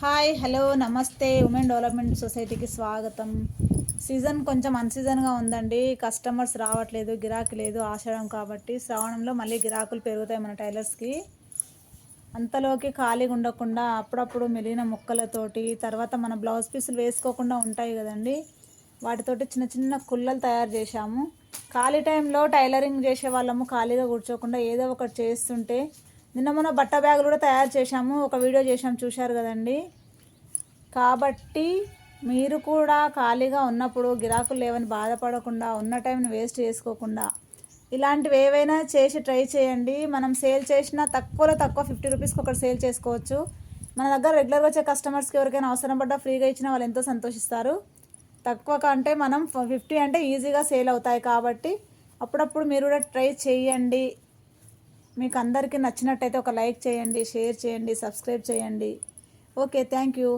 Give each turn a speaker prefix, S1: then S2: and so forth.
S1: Hi hello నమస్తే women development సొసైటీకి స్వాగతం. సీజన్ కొంచెం అన్సీజన్గా ఉందండి. కస్టమర్స్ రావట్లేదు గిరాకీ లేదు ఆషాఢం కాబట్టి శ్రావణంలో మళ్ళీ గిరాకులు పెరుగుతాయి మన టైలర్స్కి. అంతలోకి ఖాళీగా ఉండకుండా అప్పుడప్పుడు మెలిగిన ముక్కలతోటి తర్వాత మన బ్లౌజ్ పీసులు వేసుకోకుండా ఉంటాయి కదండి. వాటితోటి చిన్న చిన్న కుల్లలు తయారు చేశాము. ఖాళీ టైంలో టైలరింగ్ చేసే వాళ్ళము ఖాళీగా కూర్చోకుండా ఏదో ఒకటి చేస్తుంటే నిన్న మొన్న బట్ట బ్యాగులు కూడా తయారు చేశాము ఒక వీడియో చేశాము చూశారు కదండి. కాబట్టి మీరు కూడా ఖాళీగా ఉన్నప్పుడు గిరాకులు లేవని బాధపడకుండా ఉన్న టైంని వేస్ట్ చేసుకోకుండా ఇలాంటివి ఏవైనా చేసి ట్రై చేయండి. మనం సేల్ చేసిన తక్కువలో తక్కువ ఫిఫ్టీ రూపీస్కి ఒకటి సేల్ చేసుకోవచ్చు. మన దగ్గర రెగ్యులర్గా వచ్చే కస్టమర్స్కి ఎవరికైనా అవసరం పడ్డా ఫ్రీగా ఇచ్చినా వాళ్ళు ఎంతో సంతోషిస్తారు. తక్కువ కంటే మనం ఫిఫ్టీ అంటే ఈజీగా సేల్ అవుతాయి కాబట్టి అప్పుడప్పుడు మీరు కూడా ట్రై చేయండి. మీకు అందరికీ నచ్చినట్టయితే ఒక లైక్ చేయండి షేర్ చేయండి సబ్స్క్రైబ్ చేయండి. Okay thank you.